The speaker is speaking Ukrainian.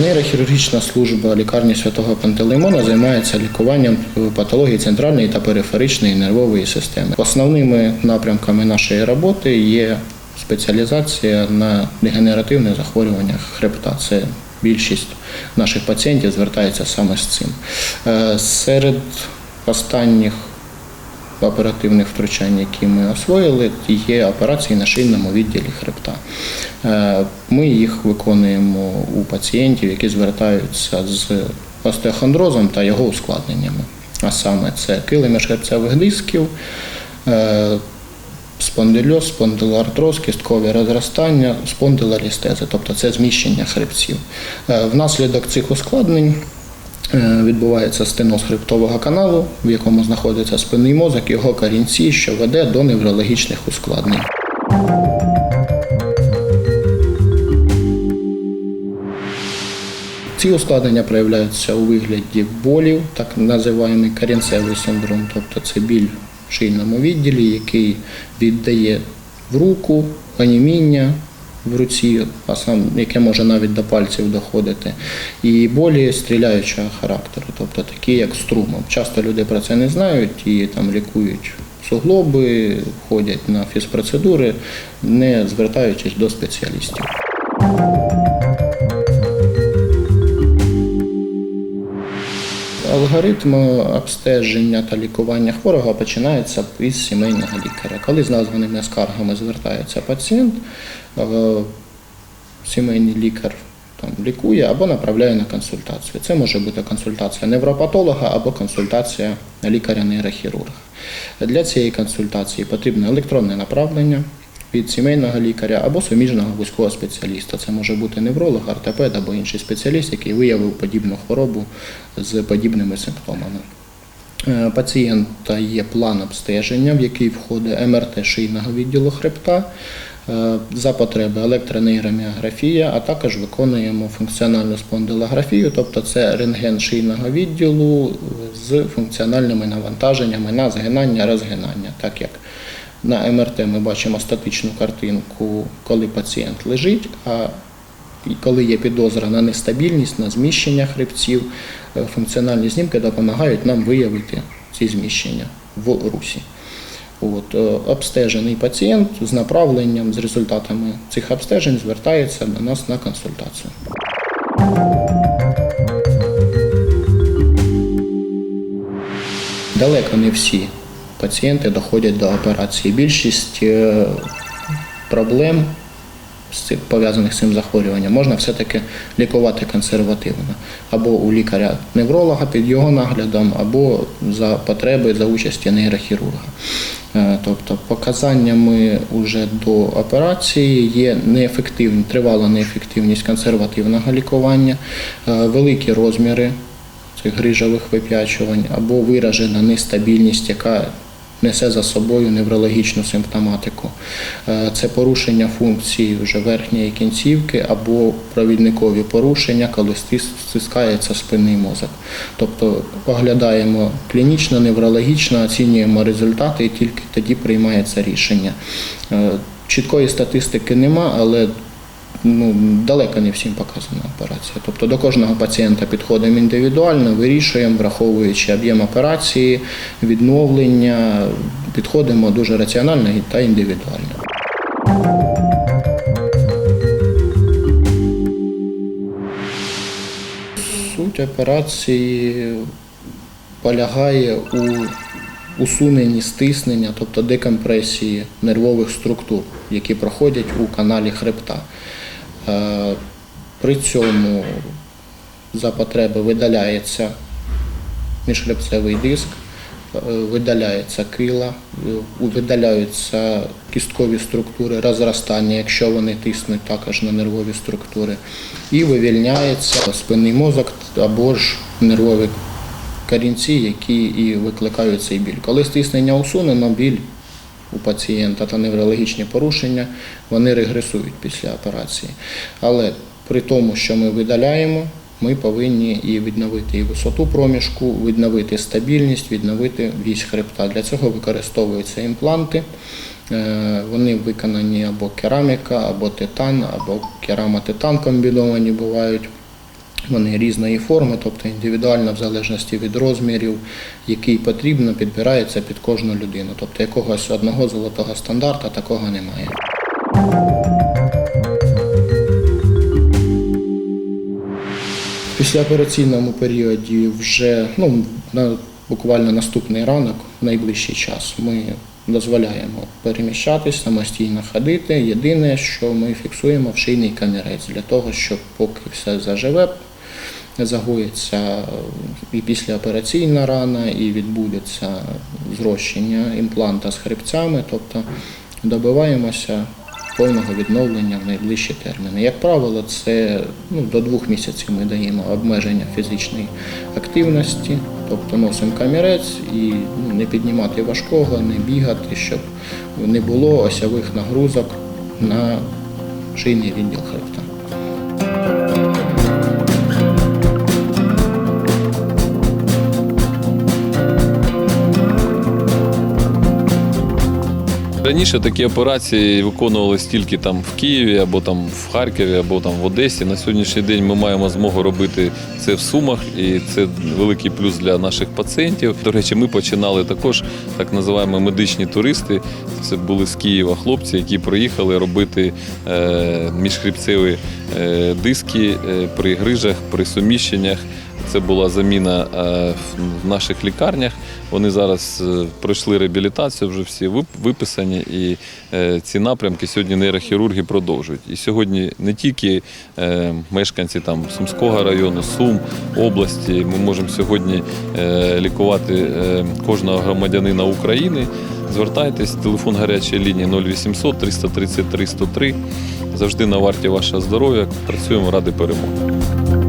Нейрохірургічна служба лікарні святого Пантелеймона займається лікуванням патології центральної та периферичної нервової системи. Основними напрямками нашої роботи є спеціалізація на дегенеративних захворюваннях хребта. Це більшість наших пацієнтів звертається саме з цим. Е, Серед останніх оперативних втручань, які ми освоїли, є операції на шийному відділі хребта. Е, Ми їх виконуємо у пацієнтів, які звертаються з остеохондрозом та його ускладненнями. А саме це кили міжхребцевих дисків, е, спондильоз, спондилоартроз, кісткові розростання, спондилолістези, тобто це зміщення хребців. Е, Внаслідок цих ускладнень відбувається стеноз хребтового каналу, в якому знаходиться спинний мозок, його корінці, що веде до неврологічних ускладнень. Ці ускладнення проявляються у вигляді болів, так називаємо корінцевий синдром, тобто це біль в шийному відділі, який віддає в руку, аніміння в руці, а сам яке може навіть до пальців доходити, і болі стріляючого характеру, тобто такі як струмом. Часто люди про це не знають і там лікують суглоби, ходять на фізпроцедури, не звертаючись до спеціалістів. Алгоритм обстеження та лікування хворого починається із сімейного лікаря. Коли з названими скаргами звертається пацієнт, е, сімейний лікар там, лікує або направляє на консультацію. Це може бути консультація невропатолога або консультація лікаря-нейрохірурга. Для цієї консультації потрібне електронне направлення від сімейного лікаря або суміжного вузького спеціаліста. Це може бути невролог, ортопед або інший спеціаліст, який виявив подібну хворобу з подібними симптомами. Е, Пацієнта є план обстеження, в який входить МРТ шийного відділу хребта, е, за потреби електронейроміографія, а також виконуємо функціональну спондилографію, тобто це рентген шийного відділу з функціональними навантаженнями на згинання, розгинання, так як на МРТ ми бачимо статичну картинку, коли пацієнт лежить, а коли є підозра на нестабільність, на зміщення хребців, е, функціональні знімки допомагають нам виявити ці зміщення в русі. От, е, обстежений пацієнт з направленням, з результатами цих обстежень звертається до нас на консультацію. Далеко не всі пацієнти доходять до операції. Більшість е, проблем пов'язаних з цим захворюванням можна все-таки лікувати консервативно. Або у лікаря-невролога під його наглядом, або за потреби за участі нейрохірурга. Е, Тобто показаннями уже до операції є неефективні, тривала неефективність консервативного лікування, е, великі розміри цих грижових вип'ячувань або виражена нестабільність, яка несе за собою неврологічну симптоматику. Е, Це порушення функції вже верхньої кінцівки або провідникові порушення, коли стискається спинний мозок. Тобто оглядаємо клінічно, неврологічно, оцінюємо результати і тільки тоді приймається рішення. Е, Чіткої статистики нема, але ну, далеко не всім показана операція. Тобто до кожного пацієнта підходимо індивідуально, вирішуємо, враховуючи об'єм операції, відновлення, підходимо дуже раціонально та індивідуально. Суть операції полягає у усуненні стиснення, тобто декомпресії нервових структур, які проходять у каналі хребта. Е, При цьому за потреби видаляється міжхребцевий диск, е, видаляється кила, е, видаляються кісткові структури розростання, якщо вони тиснуть також на нервові структури, і вивільняється спинний мозок або ж нервові корінці, які і викликають цей біль. Коли стиснення усунено, біль у пацієнта та неврологічні порушення, вони регресують після операції. Але при тому, що ми видаляємо, ми повинні і відновити і висоту проміжку, відновити стабільність, відновити вісь хребта. Для цього використовуються імпланти. Е, Вони виконані або кераміка, або титан, або керамотитан комбіновані бувають. Вони різної форми, тобто індивідуально в залежності від розмірів, який потрібно, підбирається під кожну людину. Тобто якогось одного золотого стандарта такого немає. В післяопераційному періоді вже ну, на буквально наступний ранок, в найближчий час, ми дозволяємо переміщатись, самостійно ходити. Єдине, що ми фіксуємо в шийний камірець для того, щоб поки все заживе, загоїться і післяопераційна рана, і відбудеться зрощення імпланта з хребцями, тобто добиваємося повного відновлення в найближчі терміни. Як правило, це ну, до двох місяців ми даємо обмеження фізичної активності, тобто носимо камірець і ну, не піднімати важкого, не бігати, щоб не було осьових нагрузок на шийний відділ хребта. Раніше такі операції виконувалися тільки там в Києві або там в Харкові, або там в Одесі. На сьогоднішній день ми маємо змогу робити це в Сумах, і це великий плюс для наших пацієнтів. До речі, ми починали також так називаємо медичні туристи. Це були з Києва хлопці, які приїхали робити е, міжхребцеві е, диски е, при грижах, при суміщеннях. Це була заміна е, в наших лікарнях. Вони зараз е, пройшли реабілітацію, вже всі виписані, і е, ці напрямки сьогодні нейрохірурги продовжують. І сьогодні не тільки мешканці там Сумського району, Сум, області, ми можемо сьогодні лікувати кожного громадянина України. Звертайтесь, телефон гарячої лінії 0800 333 103. Завжди на варті вашого здоров'я. Працюємо ради перемоги.